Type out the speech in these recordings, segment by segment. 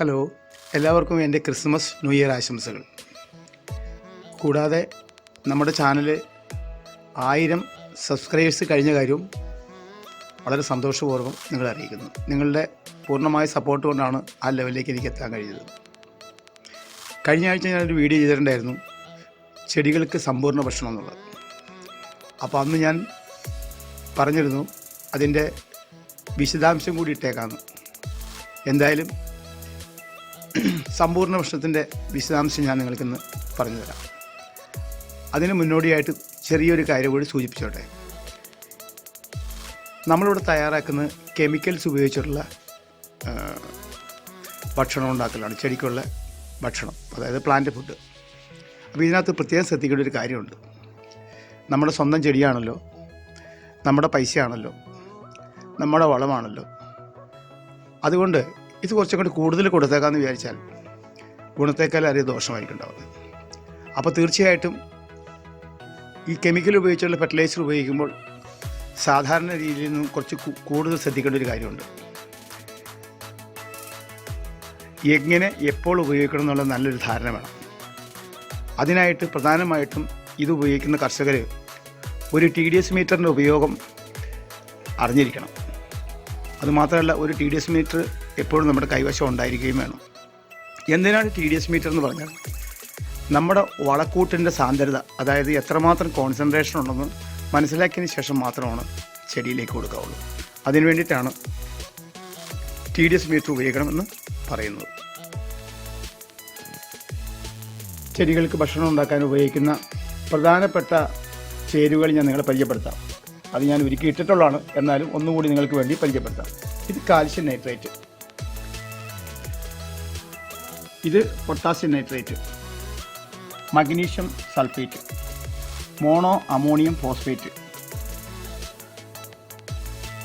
Hello എല്ലാവർക്കും എന്റെ Christmas new year ആശംസകൾ. കൂടാതെ നമ്മുടെ ചാനൽ ആയിരം സബ്സ്ക്രൈബേഴ്സ് കഴിഞ്ഞ കാര്യവും വളരെ സന്തോഷപൂർവം നിങ്ങളെ അറിയിക്കുന്നു. നിങ്ങളുടെ പൂർണമായ സപ്പോർട്ട് കൊണ്ടാണ് ആ ലെവലിലേക്ക് എനിക്ക് എത്താൻ കഴിഞ്ഞത്. കഴിഞ്ഞ ആഴ്ച ഞാനൊരു വീഡിയോ ചെയ്തിട്ടുണ്ടായിരുന്നു ചെടികൾക്ക് സമ്പൂർണ ഭക്ഷണം എന്നുള്ളത്. അപ്പോൾ അന്ന് ഞാൻ പറഞ്ഞിരുന്നു അതിന്റെ വിശദാംശം കൂടി ഇട്ടേക്കാന്ന്. എന്തായാലും സമ്പൂർണ പ്രശ്നത്തിന്റെ വിശദാംശം ഞാൻ നിങ്ങൾക്കിന്ന് പറഞ്ഞു തരാം അതിന് മുന്നോടിയായിട്ട് ചെറിയൊരു കാര്യം കൂടി സൂചിപ്പിച്ചോട്ടെ. നമ്മളിവിടെ തയ്യാറാക്കുന്ന കെമിക്കൽസ് ഉപയോഗിച്ചിട്ടുള്ള ഭക്ഷണം ഉണ്ടാക്കലാണ് ചെടിക്കുള്ള ഭക്ഷണം അതായത് പ്ലാന്റ് ഫുഡ് അപ്പോൾ ഇതിനകത്ത് പ്രത്യേകം ശ്രദ്ധിക്കേണ്ട ഒരു കാര്യമുണ്ട്. നമ്മുടെ സ്വന്തം ചെടിയാണല്ലോ നമ്മുടെ പൈസയാണല്ലോ നമ്മുടെ വളമാണല്ലോ. അതുകൊണ്ട് ഇത് കുറച്ചും കൂടി കൂടുതൽ കൊടുത്തേക്കാമെന്ന് വിചാരിച്ചാൽ ഗുണത്തേക്കാൾ അറിയ ദോഷമായിട്ടുണ്ടാവുന്നത്. അപ്പോൾ തീർച്ചയായിട്ടും ഈ കെമിക്കൽ ഉപയോഗിച്ചുള്ള ഫെർട്ടിലൈസർ ഉപയോഗിക്കുമ്പോൾ സാധാരണ രീതിയിൽ നിന്നും കുറച്ച് കൂടുതൽ ശ്രദ്ധിക്കേണ്ട ഒരു കാര്യമുണ്ട്. എങ്ങനെ എപ്പോൾ ഉപയോഗിക്കണം എന്നുള്ള നല്ലൊരു ധാരണ വേണം. അതിനായിട്ട് പ്രധാനമായിട്ടും ഇത് ഉപയോഗിക്കുന്ന കർഷകർ ഒരു ടി ഡി എസ് മീറ്ററിന്റെ ഉപയോഗം അറിഞ്ഞിരിക്കണം. അതുമാത്രമല്ല ഒരു ടി ഡി എസ് മീറ്റർ എപ്പോഴും നമ്മുടെ കൈവശം ഉണ്ടായിരിക്കുകയും വേണം. എന്തിനാണ് ടി ഡി എസ് മീറ്റർ എന്ന് പറഞ്ഞാൽ നമ്മുടെ വളക്കൂട്ടിന്റെ സാന്ദ്രത അതായത് എത്രമാത്രം കോൺസെൻട്രേഷൻ ഉണ്ടെന്ന് മനസ്സിലാക്കിയതിന് ശേഷം മാത്രമാണ് ചെടിയിലേക്ക് കൊടുക്കാവുള്ളൂ. അതിനു വേണ്ടിയിട്ടാണ് ടി ഡി എസ് മീറ്റർ ഉപയോഗിക്കണമെന്ന് പറയുന്നത്. ചെടികൾക്ക് ഭക്ഷണം ഉണ്ടാക്കാൻ ഉപയോഗിക്കുന്ന പ്രധാനപ്പെട്ട ചേരുവകൾ ഞാൻ നിങ്ങളെ പരിചയപ്പെടുത്താം. അത് ഞാൻ ഒരുക്കി ഇട്ടിട്ടുള്ളതാണ്. എന്നാലും ഒന്നുകൂടി നിങ്ങൾക്ക് വേണ്ടി പരിചയപ്പെടുത്താം. ഇത് കാൽഷ്യം നൈട്രേറ്റ്. ഇത് potassium nitrate magnesium sulphate mono ammonium phosphate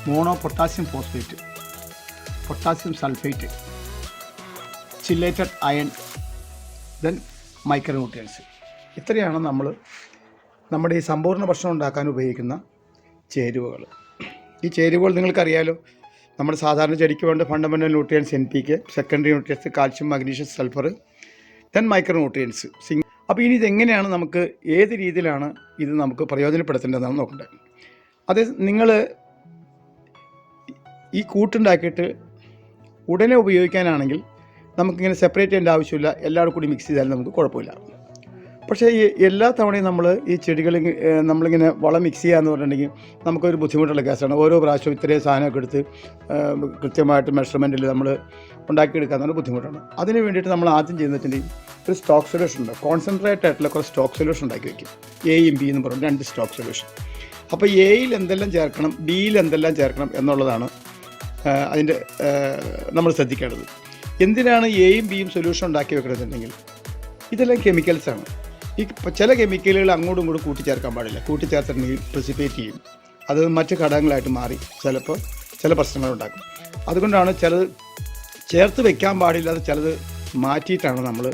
mono potassium phosphate potassium sulphate chelated iron then micronutrients. ഇത്രയാണ് നമ്മൾ നമ്മുടെ ഈ സമ്പൂർണ ഭക്ഷണം ഉണ്ടാക്കാൻ ഉപയോഗിക്കുന്ന ചേരുവകൾ ഈ ചേരുവകൾ നിങ്ങൾക്കറിയാലോ നമ്മൾ സാധാരണ ചെടിക്ക് വേണ്ട fundamental nutrients N P K secondary nutrients calcium magnesium sulphur then micro nutrients zinc അപ്പോൾ ഇനി ഇതെങ്ങനെയാണ് നമുക്ക് ഏത് രീതിയിലാണ് ഇത് നമുക്ക് പ്രയോജനപ്പെടുത്തേണ്ടതെന്നാണ് നോക്കേണ്ടത് അത് നിങ്ങൾ ഈ കൂട്ടുണ്ടാക്കിയിട്ട് ഉടനെ ഉപയോഗിക്കാനാണെങ്കിൽ നമുക്കിങ്ങനെ സെപ്പറേറ്റ് ചെയ്യേണ്ട ആവശ്യമില്ല. എല്ലാവരും കൂടി മിക്സ് ചെയ്താലും നമുക്ക് കുഴപ്പമില്ല. പക്ഷേ ഈ എല്ലാ തവണയും നമ്മൾ ഈ ചെടികൾ നമ്മളിങ്ങനെ വളം മിക്സ് ചെയ്യാന്ന് പറഞ്ഞിട്ടുണ്ടെങ്കിൽ നമുക്കൊരു ബുദ്ധിമുട്ടുള്ള കേസാണ് ഓരോ പ്രാവശ്യവും ഇത്രയും സാധനമൊക്കെ എടുത്ത് കൃത്യമായിട്ട് മെഷർമെന്റിൽ നമ്മൾ ഉണ്ടാക്കിയെടുക്കുക എന്നുള്ള ബുദ്ധിമുട്ടാണ്. അതിന് വേണ്ടിയിട്ട് നമ്മൾ ആദ്യം ചെയ്യുന്നതിന്റെ ഒരു സ്റ്റോക്ക് സൊല്യൂഷൻ ഉണ്ട്. കോൺസെൻട്രേറ്റ് ആയിട്ടുള്ള കുറച്ച് സ്റ്റോക്ക് സൊല്യൂഷൻ ഉണ്ടാക്കി വയ്ക്കും എയും ബി എന്ന് പറഞ്ഞ് രണ്ട് സ്റ്റോക്ക് സൊല്യൂഷൻ അപ്പോൾ എയിൽ എന്തെല്ലാം ചേർക്കണം ബിയിൽ എന്തെല്ലാം ചേർക്കണം എന്നുള്ളതാണ് അതിന്റെ നമ്മൾ ശ്രദ്ധിക്കേണ്ടത്. എന്തിനാണ് എയും ബിയും സൊല്യൂഷൻ ഉണ്ടാക്കി വെക്കണമെന്നുണ്ടെങ്കിൽ ഇതെല്ലാം കെമിക്കൽസാണ് ഈ ചില കെമിക്കലുകൾ അങ്ങോട്ടും ഇങ്ങോട്ടും കൂട്ടിച്ചേർക്കാൻ പാടില്ല. കൂട്ടിച്ചേർത്തിട്ടുണ്ടെങ്കിൽ പ്രസിപ്പേറ്റ് ചെയ്യും. അത് മറ്റ് ഘടകങ്ങളായിട്ട് മാറി ചിലപ്പോൾ ചില പ്രശ്നങ്ങളുണ്ടാക്കും അതുകൊണ്ടാണ് ചിലത് ചേർത്ത് വെക്കാൻ പാടില്ലാതെ ചിലത് മാറ്റിയിട്ടാണ് നമ്മൾ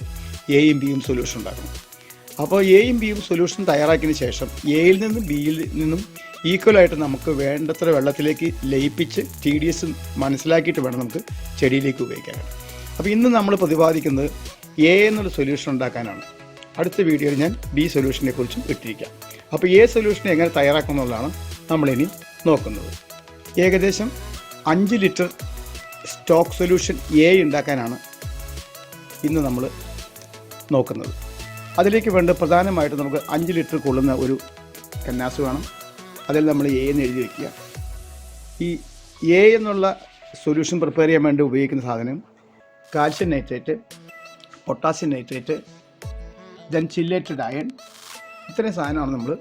എയും ബിയും സൊല്യൂഷൻ ഉണ്ടാക്കുന്നത്. അപ്പോൾ എയും ബിയും സൊല്യൂഷൻ തയ്യാറാക്കിയതിന് ശേഷം എയിൽ നിന്നും ബിയിൽ നിന്നും ഈക്വലായിട്ട് നമുക്ക് വേണ്ടത്ര വെള്ളത്തിലേക്ക് ലയിപ്പിച്ച് ടി ഡി എസ് മനസ്സിലാക്കിയിട്ട് വേണം നമുക്ക് ചെടിയിലേക്ക് ഉപയോഗിക്കാൻ അപ്പോൾ ഇന്ന് നമ്മൾ പ്രതിപാദിക്കുന്നത് എ എന്നൊരു സൊല്യൂഷൻ ഉണ്ടാക്കാനാണ്. അടുത്ത വീഡിയോയിൽ ഞാൻ ബി സൊല്യൂഷനെ കുറിച്ചും ഇട്ടിരിക്കാം അപ്പോൾ എ സൊല്യൂഷൻ എങ്ങനെ തയ്യാറാക്കുന്നുള്ളതാണ് നമ്മളിനി നോക്കുന്നത്. ഏകദേശം അഞ്ച് ലിറ്റർ സ്റ്റോക്ക് സൊല്യൂഷൻ എ ഉണ്ടാക്കാനാണ് ഇന്ന് നമ്മൾ നോക്കുന്നത്. അതിലേക്ക് വേണ്ട പ്രധാനമായിട്ട് നമുക്ക് അഞ്ച് ലിറ്റർ കൊള്ളുന്ന ഒരു കന്നാസ് വേണം. അതിൽ നമ്മൾ എ എന്ന് എഴുതി വയ്ക്കുക ഈ എ എന്നുള്ള സൊല്യൂഷൻ പ്രിപ്പയർ ചെയ്യാൻ വേണ്ടി ഉപയോഗിക്കുന്ന സാധനം calcium nitrate potassium nitrate then chelated iron ഇത്രയും സാധനമാണ് നമ്മൾ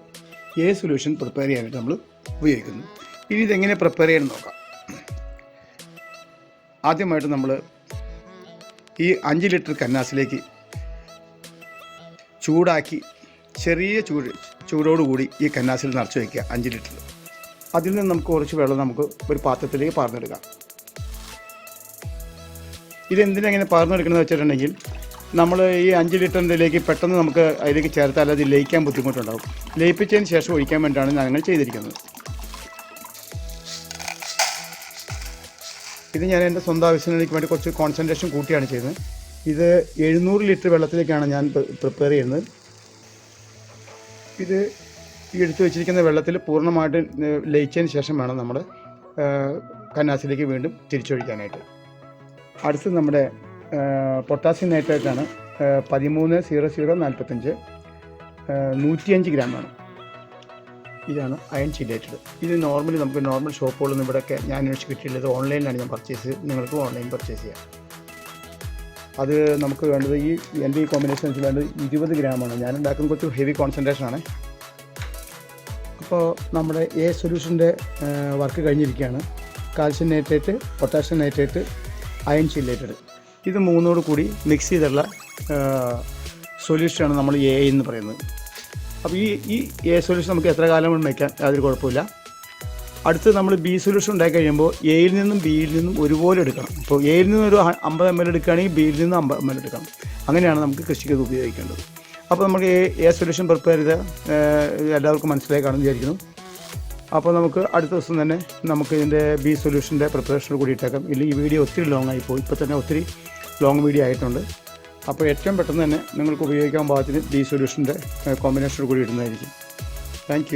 എ സൊല്യൂഷൻ പ്രിപ്പയർ ചെയ്യാനായിട്ട് നമ്മൾ ഉപയോഗിക്കുന്നത്. ഇനി ഇതെങ്ങനെ പ്രിപ്പയർ ചെയ്യാൻ നോക്കാം. ആദ്യമായിട്ട് നമ്മൾ ഈ അഞ്ച് ലിറ്റർ കന്നാസിലേക്ക് ചൂടാക്കി ചെറിയ ചൂട് ചൂടോടുകൂടി ഈ കന്നാസിൽ നിറച്ച് വയ്ക്കുക അഞ്ച് ലിറ്റർ അതിൽ നിന്ന് നമുക്ക് കുറച്ച് വെള്ളം നമുക്ക് ഒരു പാത്രത്തിലേക്ക് പാർന്നെടുക്കാം. ഇതെന്തിനെങ്ങനെ പാർന്നെടുക്കണമെന്ന് വെച്ചിട്ടുണ്ടെങ്കിൽ നമ്മൾ ഈ അഞ്ച് ലിറ്ററിന്റെലേക്ക് പെട്ടെന്ന് നമുക്ക് അതിലേക്ക് ചേർത്താൽ അത് ലയിക്കാൻ ബുദ്ധിമുട്ടുണ്ടാകും ലയിപ്പിച്ചതിന് ശേഷം ഒഴിക്കാൻ വേണ്ടിയാണ് ഞങ്ങൾ ചെയ്തിരിക്കുന്നത്. ഇത് ഞാൻ എന്റെ സ്വന്തം ആവശ്യങ്ങൾക്ക് വേണ്ടി കുറച്ച് കോൺസെൻട്രേഷൻ കൂട്ടിയാണ് ചെയ്യുന്നത് ഇത് എഴുന്നൂറ് ലിറ്റർ വെള്ളത്തിലേക്കാണ് ഞാൻ പ്രിപ്പയർ ചെയ്യുന്നത്. ഇത് ഈ എടുത്തു വെച്ചിരിക്കുന്ന വെള്ളത്തിൽ പൂർണമായിട്ട് ലയിച്ചതിന് ശേഷം വേണം നമ്മൾ കന്നാസിലേക്ക് വീണ്ടും തിരിച്ചൊഴിക്കാനായിട്ട്. അടുത്തത് നമ്മുടെ പൊട്ടാസ്യം നൈട്രേറ്റാണ് പതിമൂന്ന് സീറോ സീറോ നാൽപ്പത്തഞ്ച് നൂറ്റിയഞ്ച് ഗ്രാമാണ് ഇതാണ് അയൺ ചില്ലേറ്റഡ് ഇത് നോർമലി നമുക്ക് നോർമൽ ഷോപ്പുകളിൽ നിന്ന് ഇവിടെയൊക്കെ ഞാൻ അന്വേഷിച്ച് കിട്ടിയിട്ടുള്ളത് ഓൺലൈനിലാണ് ഞാൻ പർച്ചേസ് നിങ്ങൾക്ക് ഓൺലൈൻ പർച്ചേസ് ചെയ്യാം. അത് നമുക്ക് വേണ്ടത് ഈ എന്റെ ഈ കോമ്പിനേഷൻ വേണ്ടത് ഇരുപത് ഗ്രാമാണ് ഞാൻ ഉണ്ടാക്കുന്ന കുറച്ച് ഹെവി കോൺസെൻട്രേഷൻ ആണ്. അപ്പോൾ നമ്മുടെ എ സൊല്യൂഷന്റെ വർക്ക് കഴിഞ്ഞിരിക്കുകയാണ്. Calcium nitrate potassium nitrate iron chelated ഇത് മൂന്നോട് കൂടി മിക്സ് ചെയ്തുള്ള സൊല്യൂഷനാണ് നമ്മൾ എ എന്ന് പറയുന്നത്. അപ്പോൾ ഈ ഈ എ സൊല്യൂഷൻ നമുക്ക് എത്ര കാലം കൊണ്ട് വയ്ക്കാം യാതൊരു കുഴപ്പമില്ല അടുത്ത് നമ്മൾ ബി സൊല്യൂഷൻ ഉണ്ടാക്കി കഴിയുമ്പോൾ എയിൽ നിന്നും ബിയിൽ നിന്നും ഒരുപോലെ എടുക്കണം. ഇപ്പോൾ എയിൽ നിന്നും ഒരു അമ്പത് എം എൽ എടുക്കുകയാണെങ്കിൽ ബിയിൽ നിന്നും അമ്പത് എം എൽ എടുക്കണം. അങ്ങനെയാണ് നമുക്ക് കൃഷിക്ക് ഇത് ഉപയോഗിക്കേണ്ടത്. അപ്പോൾ നമുക്ക് എ സൊല്യൂഷൻ പ്രിപ്പയർ ചെയ്ത് എല്ലാവർക്കും മനസ്സിലായി കാണുമെന്ന് വിചാരിക്കുന്നു. അപ്പോൾ നമുക്ക് അടുത്ത ദിവസം തന്നെ നമുക്ക് ഇതിന്റെ ബി സൊല്യൂഷന്റെ പ്രിപ്പറേഷൻ കൂടി ഇട്ടേക്കാം. ഇല്ലെങ്കിൽ ഈ വീഡിയോ ഒത്തിരി ലോങ് പോയി. ഇപ്പോൾ തന്നെ ഒത്തിരി ലോങ് വീഡിയോ ആയിട്ടുണ്ട്. അപ്പോൾ ഏറ്റവും പെട്ടെന്ന് തന്നെ നിങ്ങൾക്ക് ഉപയോഗിക്കാൻ പാകത്തിന് ബി സൊല്യൂഷന്റെ കോമ്പിനേഷൻ കൂടി ഇടുന്നതായിരിക്കും. താങ്ക്